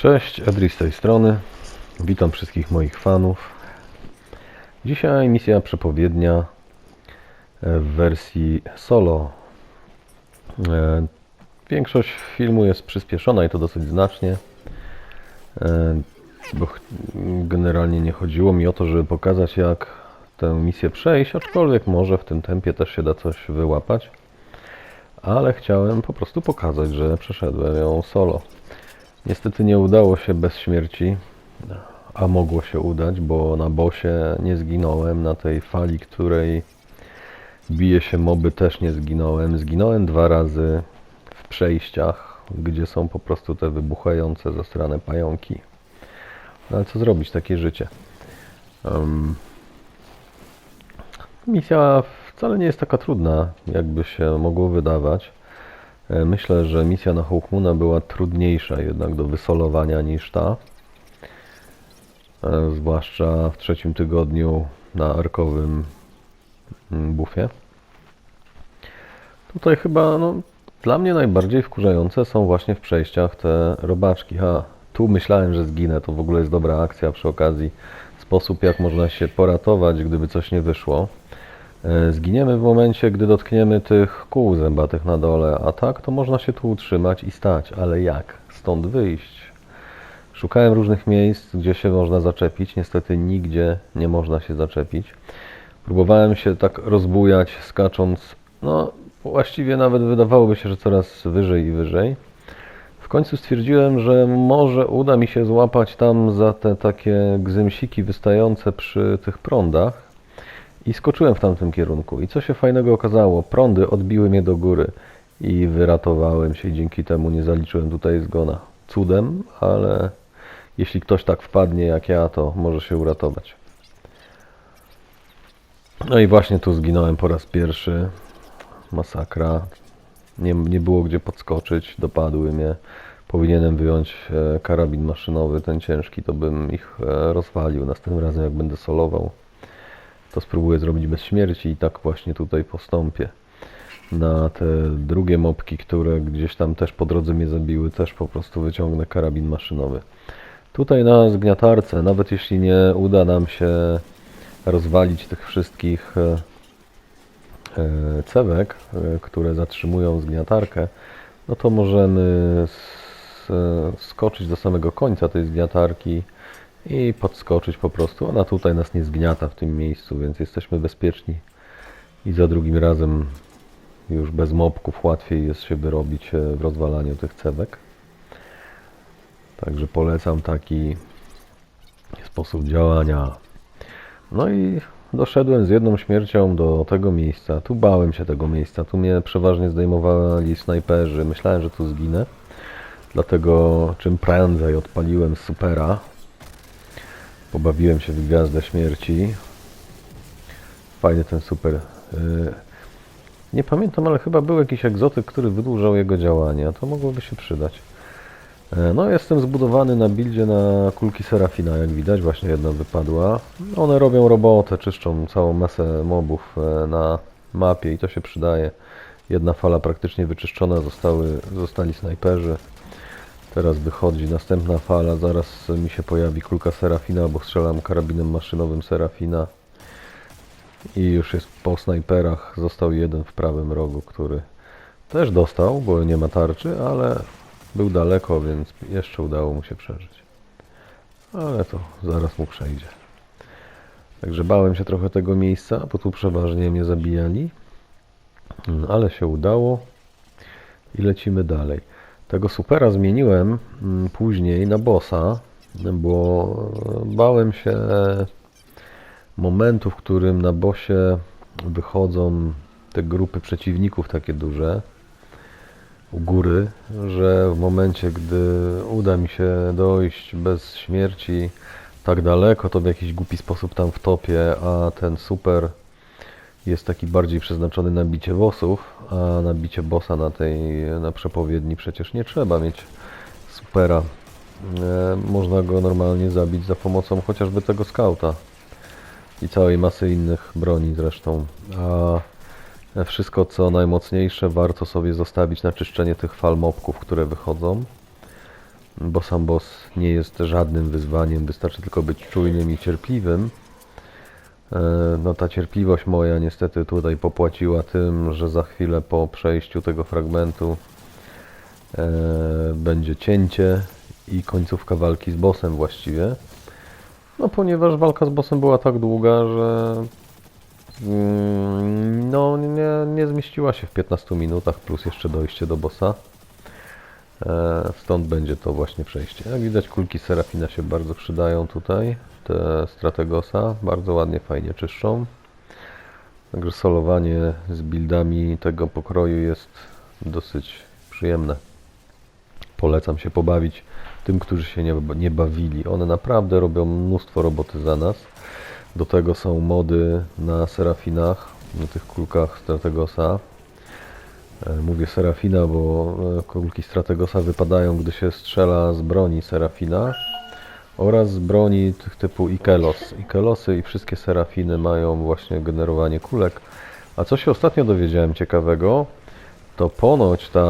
Cześć, Edri z tej strony. Witam wszystkich moich fanów. Dzisiaj misja przepowiednia e, w wersji solo. E, Większość filmu jest przyspieszona i to dosyć znacznie, e, bo generalnie nie chodziło mi o to, żeby pokazać jak tę misję przejść, aczkolwiek może w tym tempie też się da coś wyłapać. Ale chciałem po prostu pokazać, że przeszedłem ją solo. Niestety nie udało się bez śmierci, a mogło się udać, bo na bosie nie zginąłem, na tej fali, której bije się moby też nie zginąłem. Zginąłem dwa razy w przejściach, gdzie są po prostu te wybuchające zasrane pająki. No ale co zrobić, takie życie. Em, misja wcale nie jest taka trudna, jakby się mogło wydawać. E, Myślę, że misja na Hawkmoona była trudniejsza jednak do wysolowania niż ta. E, Zwłaszcza w trzecim tygodniu na arkowym mm, bufie. Tutaj chyba no, dla mnie najbardziej wkurzające są właśnie w przejściach te robaczki. Ha, tu myślałem, że zginę. To w ogóle jest dobra akcja przy okazji. Sposób jak można się poratować, gdyby coś nie wyszło. E, Zginiemy w momencie, gdy dotkniemy tych kół zębatych na dole, a tak to można się tu utrzymać i stać, ale jak? Stąd wyjść? Szukałem różnych miejsc, gdzie się można zaczepić, niestety nigdzie nie można się zaczepić. Próbowałem się tak rozbujać, skacząc, no właściwie nawet wydawałoby się, że coraz wyżej i wyżej. W końcu stwierdziłem, że może uda mi się złapać tam za te takie gzymsiki wystające przy tych prądach. I skoczyłem w tamtym kierunku. I co się fajnego okazało? Prądy odbiły mnie do góry i wyratowałem się dzięki temu nie zaliczyłem tutaj zgona. Cudem, ale jeśli ktoś tak wpadnie jak ja, to może się uratować. No i właśnie tu zginąłem po raz pierwszy. Masakra. Nie, nie było gdzie podskoczyć, dopadły mnie. Powinienem wyjąć e, karabin maszynowy, ten ciężki, to bym ich e, rozwalił. Następnym razem, jak będę solował, to spróbuję zrobić bez śmierci i tak właśnie tutaj postąpię. Na te drugie mopki, które gdzieś tam też po drodze mnie zabiły, też po prostu wyciągnę karabin maszynowy. Tutaj na zgniatarce, nawet jeśli nie uda nam się rozwalić tych wszystkich e, e, cewek, e, które zatrzymują zgniatarkę, no to możemy skoczyć do samego końca tej zgniatarki i podskoczyć po prostu. Ona tutaj nas nie zgniata w tym miejscu, więc jesteśmy bezpieczni i za drugim razem już bez mopków łatwiej jest się wyrobić e, w rozwalaniu tych cewek. Także polecam taki sposób działania. No i doszedłem z jedną śmiercią do tego miejsca. Tu bałem się tego miejsca. Tu mnie przeważnie zdejmowali snajperzy. Myślałem, że tu zginę. Dlatego czym prędzej odpaliłem supera. Pobawiłem się w Gwiazdę Śmierci. Fajny ten super. Yy, Nie pamiętam, ale chyba był jakiś egzotyk, który wydłużał jego działanie. To mogłoby się przydać. E, No, jestem zbudowany na buildzie na kulki Serafina, jak widać, właśnie jedna wypadła. One robią robotę, czyszczą całą masę mobów e, na mapie i to się przydaje. Jedna fala praktycznie wyczyszczona, zostały, zostali snajperzy. Teraz wychodzi następna fala, zaraz mi się pojawi kulka Serafina, bo strzelam karabinem maszynowym Serafina. I już jest po snajperach, został jeden w prawym rogu, który też dostał, bo nie ma tarczy, ale był daleko, więc jeszcze udało mu się przeżyć. Ale to zaraz mu przejdzie. Także bałem się trochę tego miejsca, bo tu przeważnie mnie zabijali. Ale się udało i lecimy dalej. Tego supera zmieniłem mm, później na bossa, bo bałem się momentu, w którym na bossie wychodzą te grupy przeciwników takie duże u góry, że w momencie, gdy uda mi się dojść bez śmierci tak daleko, to w jakiś głupi sposób tam wtopię, a ten super jest taki bardziej przeznaczony na bicie bossów, a na bicie bossa na tej, na przepowiedni przecież nie trzeba mieć supera. E, Można go normalnie zabić za pomocą chociażby tego skauta i całej masy innych broni zresztą. A wszystko co najmocniejsze warto sobie zostawić na czyszczenie tych fal mopków, które wychodzą. bo sam boss nie jest żadnym wyzwaniem, wystarczy tylko być czujnym i cierpliwym. E, No ta cierpliwość moja niestety tutaj popłaciła tym, że za chwilę po przejściu tego fragmentu e, będzie cięcie i końcówka walki z bossem właściwie. No ponieważ walka z bossem była tak długa, że mm, no nie, nie zmieściła się w 15 minutach plus jeszcze dojście do bossa. E, Stąd będzie to właśnie przejście. Jak widać kulki Serafina się bardzo przydają tutaj. Te Strategosa bardzo ładnie, fajnie czyszczą. Także solowanie z buildami tego pokroju jest dosyć przyjemne. Polecam się pobawić tym, którzy się nie, nie bawili. One naprawdę robią mnóstwo roboty za nas. Do tego są mody na Serafinach, na tych kulkach Strategosa. E, Mówię Serafina, bo e, kulki Strategosa wypadają, gdy się strzela z broni Serafina oraz z broni tych typu Ikelos. Ikelosy i wszystkie Serafiny mają właśnie generowanie kulek. A co się ostatnio dowiedziałem ciekawego, to ponoć ta,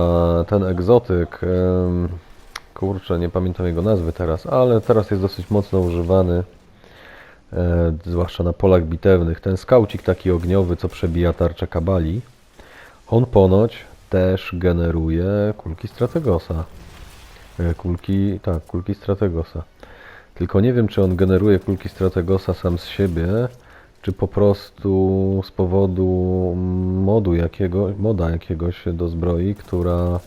ten egzotyk, kurczę, nie pamiętam jego nazwy teraz, ale teraz jest dosyć mocno używany, e, zwłaszcza na polach bitewnych. Ten skaucik taki ogniowy, co przebija tarczę kabali, on ponoć też generuje kulki Strategosa. E, Kulki, tak, kulki Strategosa. Tylko nie wiem, czy on generuje kulki Strategosa sam z siebie, czy po prostu z powodu modu jakiego, moda jakiegoś do zbroi, która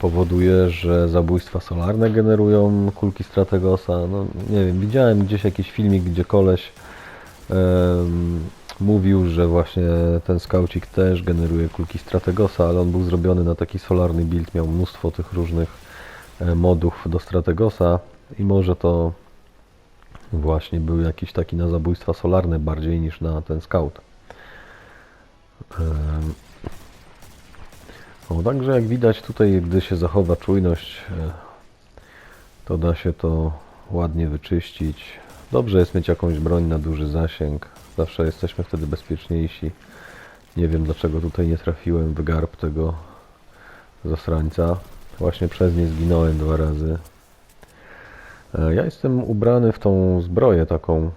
powoduje, że zabójstwa solarne generują kulki Strategosa. No nie wiem, widziałem gdzieś jakiś filmik, gdzie koleś em, mówił, że właśnie ten skaucik też generuje kulki Strategosa, ale on był zrobiony na taki solarny build, miał mnóstwo tych różnych e, modów do Strategosa i może to właśnie był jakiś taki na zabójstwa solarne bardziej niż na ten scout. O, także jak widać tutaj, gdy się zachowa czujność, e, to da się to ładnie wyczyścić. Dobrze jest mieć jakąś broń na duży zasięg. Zawsze jesteśmy wtedy bezpieczniejsi. Nie wiem dlaczego tutaj nie trafiłem w garb tego zasrańca. Właśnie przez nie zginąłem dwa razy. E, Ja jestem ubrany w tą zbroję taką.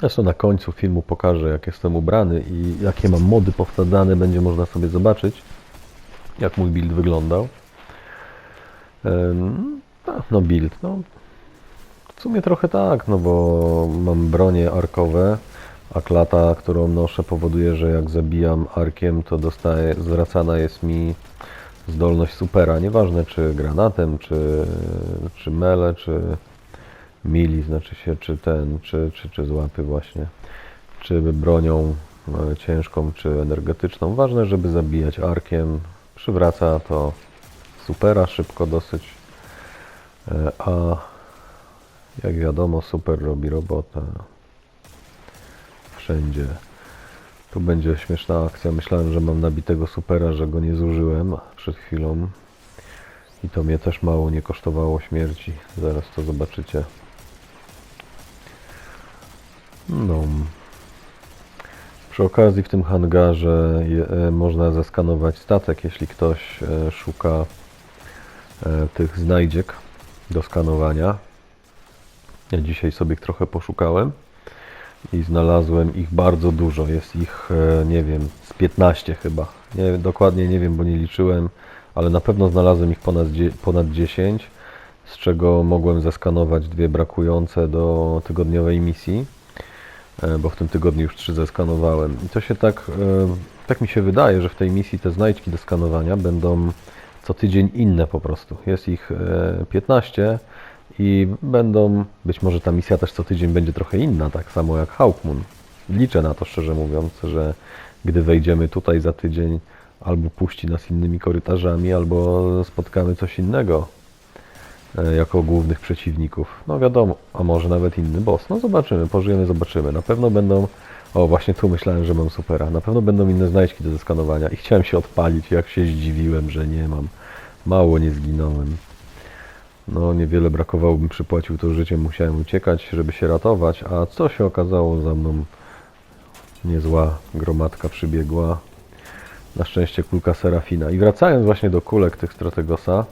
Zresztą na końcu filmu pokażę, jak jestem ubrany i jakie mam mody powsadzane. Będzie można sobie zobaczyć, jak mój build wyglądał. No, build. No, w sumie trochę tak, no bo mam bronie arkowe, a klata, którą noszę, powoduje, że jak zabijam arkiem, to dostaję, zwracana jest mi zdolność supera. Nieważne czy granatem, czy, czy mele, czy mili, znaczy się, czy ten, czy, czy, czy z właśnie, czy bronią e, ciężką, czy energetyczną. Ważne, żeby zabijać arkiem. Przywraca to supera szybko dosyć, E, a jak wiadomo, super robi robotę. Wszędzie. Tu będzie śmieszna akcja. Myślałem, że mam nabitego supera, że go nie zużyłem przed chwilą. I to mnie też mało nie kosztowało śmierci. Zaraz to zobaczycie. No. Przy okazji w tym hangarze je, e, można zeskanować statek, jeśli ktoś e, szuka e, tych znajdziek do skanowania. Ja dzisiaj sobie trochę poszukałem i znalazłem ich bardzo dużo. Jest ich, e, nie wiem, z 15 chyba. Nie, dokładnie nie wiem, bo nie liczyłem, ale na pewno znalazłem ich ponad, ponad 10, z czego mogłem zeskanować dwie brakujące do tygodniowej misji, e, bo w tym tygodniu już trzy zeskanowałem. I to się tak, e, tak mi się wydaje, że w tej misji te znajdźki do skanowania będą co tydzień inne po prostu. Jest ich e, 15 i będą, być może ta misja też co tydzień będzie trochę inna, tak samo jak Hawkmoon. Liczę na to szczerze mówiąc, że gdy wejdziemy tutaj za tydzień, albo puści nas innymi korytarzami, albo spotkamy coś innego e, jako głównych przeciwników. No wiadomo, a może nawet inny boss. No zobaczymy, pożyjemy, zobaczymy. Na pewno będą, o właśnie tu myślałem, że mam supera, na pewno będą inne znajdźki do zeskanowania i chciałem się odpalić, jak się zdziwiłem, że nie mam. Mało nie zginąłem. No, niewiele brakowało, bym przypłacił to życiem, musiałem uciekać, żeby się ratować, a co się okazało za mną? Niezła gromadka przybiegła. Na szczęście kulka Serafina. I wracając właśnie do kulek tych Strategosa,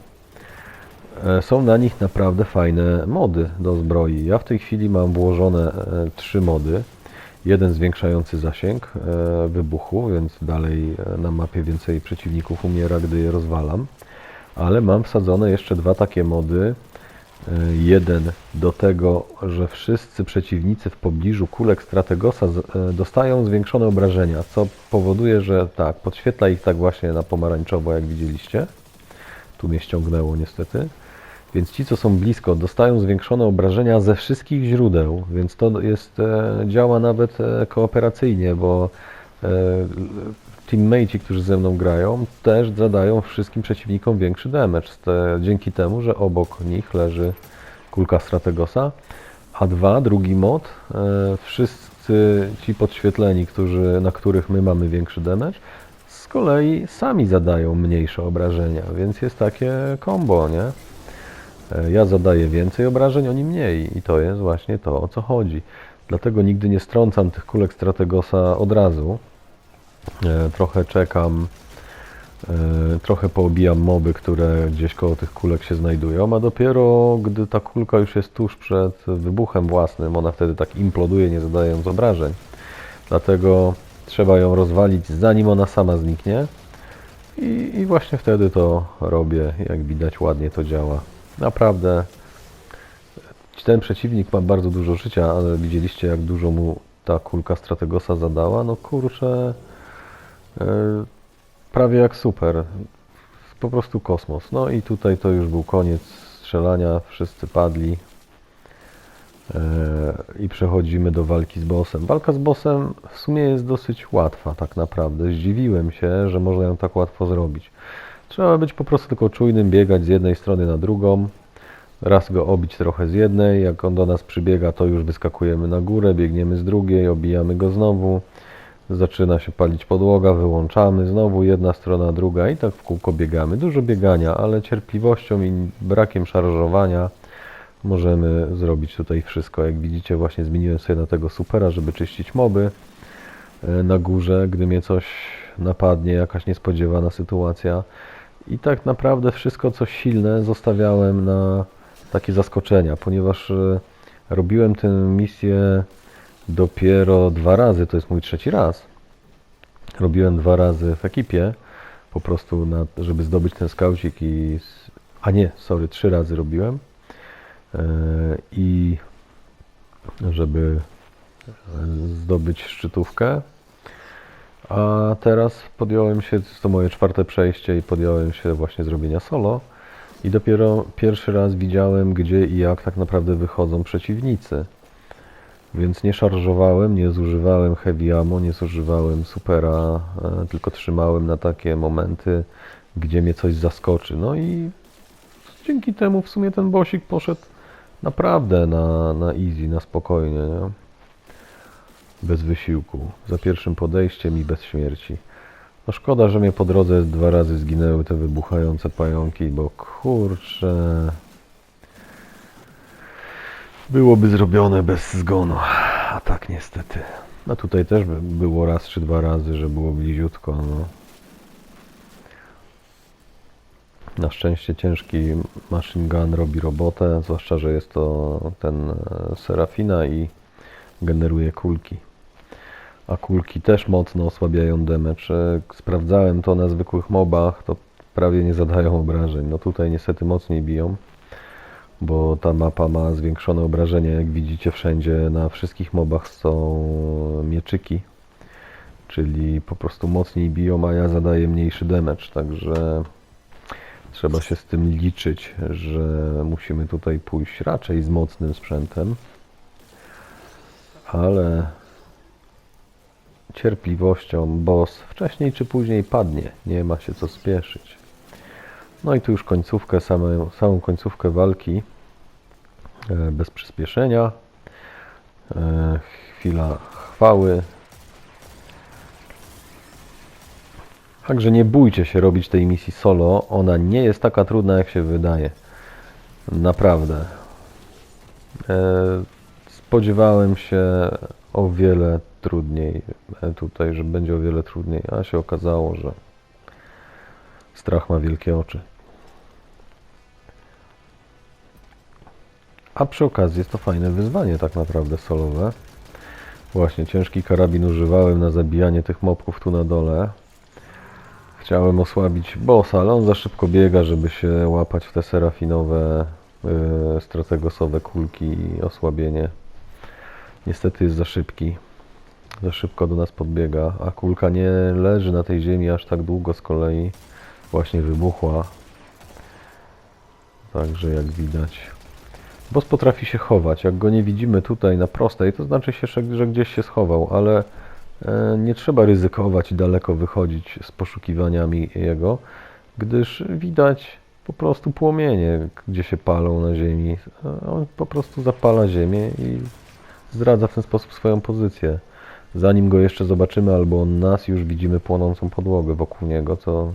E, Są na nich naprawdę fajne mody do zbroi. Ja w tej chwili mam włożone e, trzy mody. Jeden zwiększający zasięg e, wybuchu, więc dalej na mapie więcej przeciwników umiera, gdy je rozwalam. Ale mam wsadzone jeszcze dwa takie mody. E, Jeden do tego, że wszyscy przeciwnicy w pobliżu kulek Strategosa e, dostają zwiększone obrażenia, co powoduje, że tak, podświetla ich tak właśnie na pomarańczowo, jak widzieliście. Tu mnie ściągnęło niestety. Więc ci, co są blisko, dostają zwiększone obrażenia ze wszystkich źródeł, więc to jest, e, działa nawet kooperacyjnie, bo teammateci, którzy ze mną grają, też zadają wszystkim przeciwnikom większy damage, te, dzięki temu, że obok nich leży kulka Strategosa. A dwa, drugi mod, e, wszyscy ci podświetleni, którzy, na których my mamy większy damage, z kolei sami zadają mniejsze obrażenia, więc jest takie combo, nie? E, Ja zadaję więcej obrażeń, oni mniej i to jest właśnie to, o co chodzi. Dlatego nigdy nie strącam tych kulek Strategosa od razu. E, Trochę czekam, e, trochę poobijam moby, które gdzieś koło tych kulek się znajdują, a dopiero gdy ta kulka już jest tuż przed wybuchem własnym, ona wtedy tak imploduje, nie zadając obrażeń. Dlatego trzeba ją rozwalić, zanim ona sama zniknie. I, I właśnie wtedy to robię. Jak widać, ładnie to działa. Naprawdę. Ten przeciwnik ma bardzo dużo życia, ale widzieliście, jak dużo mu ta kulka Strategosa zadała. No kurczę, prawie jak super. Po prostu kosmos. No i tutaj to już był koniec strzelania. Wszyscy padli. E, I przechodzimy do walki z bossem. Walka z bossem w sumie jest dosyć łatwa, tak naprawdę. Zdziwiłem się, że można ją tak łatwo zrobić. Trzeba być po prostu tylko czujnym, biegać z jednej strony na drugą. Raz go obić trochę z jednej, jak on do nas przybiega, to już wyskakujemy na górę, biegniemy z drugiej, obijamy go znowu. Zaczyna się palić podłoga, wyłączamy, znowu jedna strona, druga i tak w kółko biegamy. Dużo biegania, ale cierpliwością i brakiem szarżowania możemy zrobić tutaj wszystko. Jak widzicie, właśnie zmieniłem sobie na tego supera, żeby czyścić moby e, na górze, gdy mnie coś napadnie, jakaś niespodziewana sytuacja. I tak naprawdę wszystko, co silne, zostawiałem na takie zaskoczenia, ponieważ e, robiłem tę misję dopiero dwa razy, to jest mój trzeci raz. Robiłem dwa razy w ekipie, po prostu, na, żeby zdobyć ten skaucik i... A nie, sorry, trzy razy robiłem. E, I żeby e, zdobyć szczytówkę. A teraz podjąłem się, to moje czwarte przejście i podjąłem się właśnie zrobienia solo. I dopiero pierwszy raz widziałem, gdzie i jak tak naprawdę wychodzą przeciwnicy. Więc nie szarżowałem, nie zużywałem heavy ammo, nie zużywałem supera, e, tylko trzymałem na takie momenty, gdzie mnie coś zaskoczy. No i dzięki temu w sumie ten bosik poszedł naprawdę na, na easy, na spokojnie, nie? Bez wysiłku. Za pierwszym podejściem i bez śmierci. No szkoda, że mnie po drodze dwa razy zginęły te wybuchające pająki, bo kurczę... Byłoby zrobione bez zgonu, a tak niestety. No tutaj też by było raz czy dwa razy, że było bliziutko, no. Na szczęście ciężki machine gun robi robotę, zwłaszcza, że jest to ten e, Serafina i generuje kulki. A kulki też mocno osłabiają damage. E, Sprawdzałem to na zwykłych mobach, to prawie nie zadają obrażeń. No tutaj niestety mocniej biją, bo ta mapa ma zwiększone obrażenia, jak widzicie wszędzie, na wszystkich mobach są mieczyki, czyli po prostu mocniej biją, a ja zadaję mniejszy damage, także trzeba się z tym liczyć, że musimy tutaj pójść raczej z mocnym sprzętem, ale cierpliwością boss wcześniej czy później padnie, nie ma się co spieszyć. No i tu już końcówkę, samą końcówkę walki e, bez przyspieszenia. E, Chwila chwały. Także nie bójcie się robić tej misji solo. Ona nie jest taka trudna, jak się wydaje. Naprawdę. E, Spodziewałem się o wiele trudniej tutaj, że będzie o wiele trudniej, a się okazało, że strach ma wielkie oczy. A przy okazji jest to fajne wyzwanie tak naprawdę solowe. Właśnie, ciężki karabin używałem na zabijanie tych mobków tu na dole. Chciałem osłabić bossa, ale on za szybko biega, żeby się łapać w te serafinowe, yy, strategosowe kulki i osłabienie. Niestety jest za szybki. Za szybko do nas podbiega, a kulka nie leży na tej ziemi aż tak długo z kolei. Właśnie wybuchła. Także jak widać. Boss potrafi się chować. Jak go nie widzimy tutaj na prostej, to znaczy się, że- gdzieś się schował, ale e, nie trzeba ryzykować i daleko wychodzić z poszukiwaniami jego, gdyż widać po prostu płomienie, gdzie się palą na ziemi. On po prostu zapala ziemię i zdradza w ten sposób swoją pozycję. Zanim go jeszcze zobaczymy, albo on nas, już widzimy płonącą podłogę wokół niego, co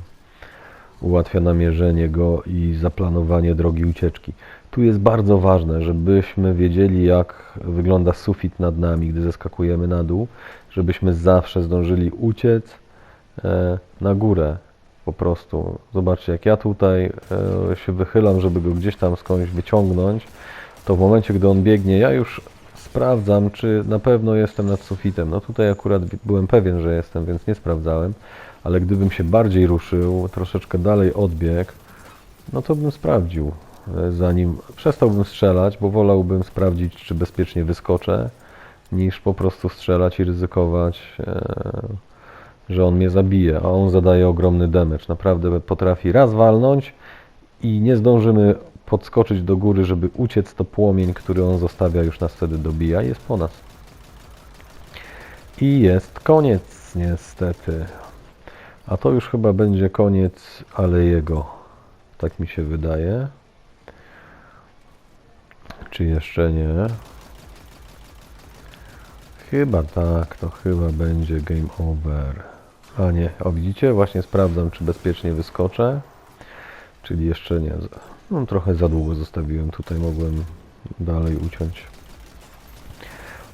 ułatwia namierzenie go i zaplanowanie drogi ucieczki. Tu jest bardzo ważne, żebyśmy wiedzieli, jak wygląda sufit nad nami, gdy zeskakujemy na dół, żebyśmy zawsze zdążyli uciec e, na górę. Po prostu. Zobaczcie, jak ja tutaj e, się wychylam, żeby go gdzieś tam skądś wyciągnąć, to w momencie, gdy on biegnie, ja już sprawdzam, czy na pewno jestem nad sufitem. No tutaj akurat byłem pewien, że jestem, więc nie sprawdzałem, ale gdybym się bardziej ruszył, troszeczkę dalej odbiegł, no to bym sprawdził, zanim przestałbym strzelać, bo wolałbym sprawdzić, czy bezpiecznie wyskoczę, niż po prostu strzelać i ryzykować, e, że on mnie zabije, a on zadaje ogromny damage. Naprawdę potrafi raz walnąć i nie zdążymy podskoczyć do góry, żeby uciec, to płomień, który on zostawia, już nas wtedy dobija jest po nas. I jest koniec, niestety. A to już chyba będzie koniec Alejego. Tak mi się wydaje. Czy jeszcze nie? Chyba tak, to chyba będzie game over. A nie, o widzicie? Właśnie sprawdzam, czy bezpiecznie wyskoczę. Czyli jeszcze nie. No, trochę za długo zostawiłem tutaj, mogłem dalej uciąć.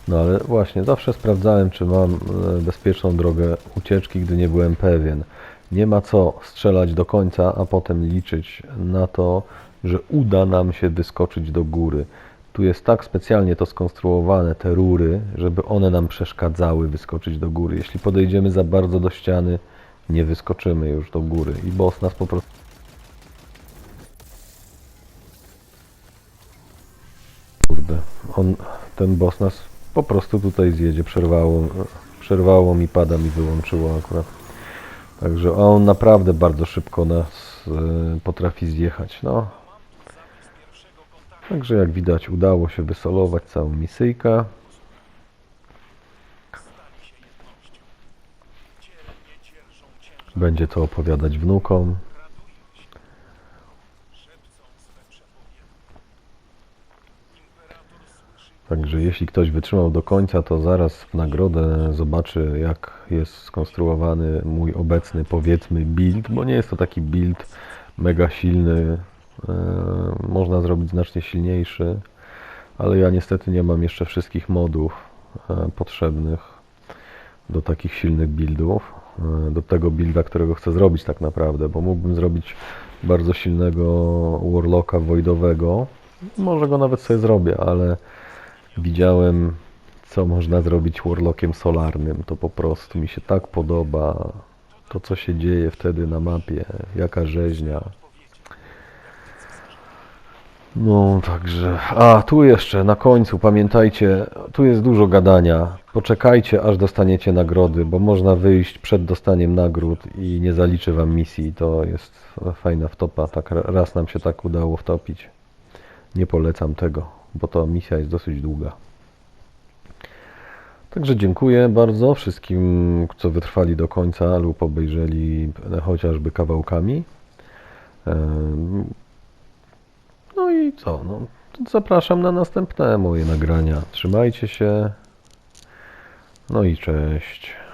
No ale właśnie, zawsze sprawdzałem, czy mam e, bezpieczną drogę ucieczki, gdy nie byłem pewien. Nie ma co strzelać do końca, a potem liczyć na to, że uda nam się wyskoczyć do góry. Tu jest tak specjalnie to skonstruowane, te rury, żeby one nam przeszkadzały wyskoczyć do góry. Jeśli podejdziemy za bardzo do ściany, nie wyskoczymy już do góry i boss nas po prostu Kurde, on, ten boss nas po prostu tutaj zjedzie, przerwało, przerwało mi, pada mi, wyłączyło akurat. Także on naprawdę bardzo szybko nas e, potrafi zjechać, no. Także jak widać udało się wysolować całą misyjkę. Będzie to opowiadać wnukom. Także jeśli ktoś wytrzymał do końca, to zaraz w nagrodę zobaczy, jak jest skonstruowany mój obecny, powiedzmy, build, bo nie jest to taki build mega silny. E, Można zrobić znacznie silniejszy, ale ja niestety nie mam jeszcze wszystkich modów e, potrzebnych do takich silnych buildów, e, do tego builda, którego chcę zrobić tak naprawdę, bo mógłbym zrobić bardzo silnego Warlocka Voidowego. Może go nawet sobie zrobię, ale widziałem, co można zrobić Warlockiem solarnym. To po prostu mi się tak podoba. To, co się dzieje wtedy na mapie, jaka rzeźnia. No, także. A, tu jeszcze na końcu, pamiętajcie, tu jest dużo gadania. Poczekajcie, aż dostaniecie nagrody, bo można wyjść przed dostaniem nagród i nie zaliczy wam misji. To jest fajna wtopa. Tak raz nam się tak udało wtopić. Nie polecam tego, bo to misja jest dosyć długa. Także dziękuję bardzo wszystkim, co wytrwali do końca lub obejrzeli chociażby kawałkami. No i co? No, zapraszam na następne moje nagrania. Trzymajcie się. No i cześć.